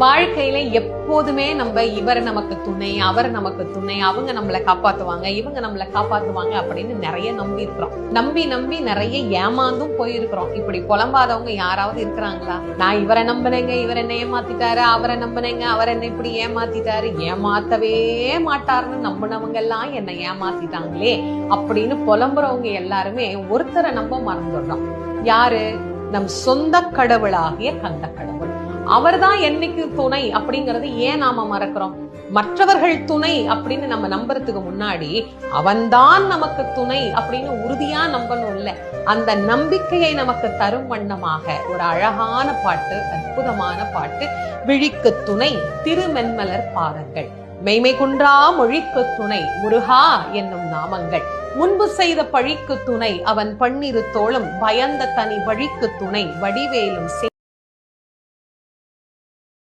வாழ்க்கையில எப்போதுமே நம்ம இவர் நமக்கு துணை அவர் நமக்கு துணை அவங்க நம்மளை காப்பாத்துவாங்க இவங்க நம்மளை காப்பாத்துவாங்க அப்படின்னு நிறைய நம்பி இருக்கிறோம். நம்பி நம்பி நிறைய ஏமாந்தும் போயிருக்கிறோம். இப்படி புலம்பாதவங்க யாராவது இருக்கிறாங்களா? நான் இவரை நம்பினேங்க இவர் என்ன ஏமாத்திட்டாரு அவரை நம்பினேங்க அவர் என்ன இப்படி ஏமாத்திட்டாரு ஏமாத்தவே மாட்டாருன்னு நம்பினவங்க எல்லாம் என்னை ஏமாத்திட்டாங்களே அப்படின்னு புலம்புறவங்க எல்லாருமே ஒருத்தரை நம்ப மறந்துடுறோம். யாரு? நம் சொந்த கடவுளாகிய கந்த கடவுள் அவர் தான் என்னைக்கு துணை அப்படிங்கறது ஏன் நாம மறக்கிறோம்? மற்றவர்கள் துணை அப்படின்னு நம்ம நம்புறதுக்கு முன்னாடி அவன்தான் நமக்கு துணை அப்படின்னு உறுதியா நம்பணும் இல்ல அந்த நம்பிக்கையை நமக்கு தரும் வண்ணமாக ஒரு அழகான பாட்டு அற்புதமான பாட்டு விழிக்கு துணை திருமென்மலர் பாதங்கள். மெய்மை குன்றா மொழிக்கு துணை முருகா என்னும் நாமங்கள். முன்பு செய்த பழிக்கு துணை அவன் பன்னிரு தோளும் பயந்த தனி வழிக்கு துணை வடிவேலும்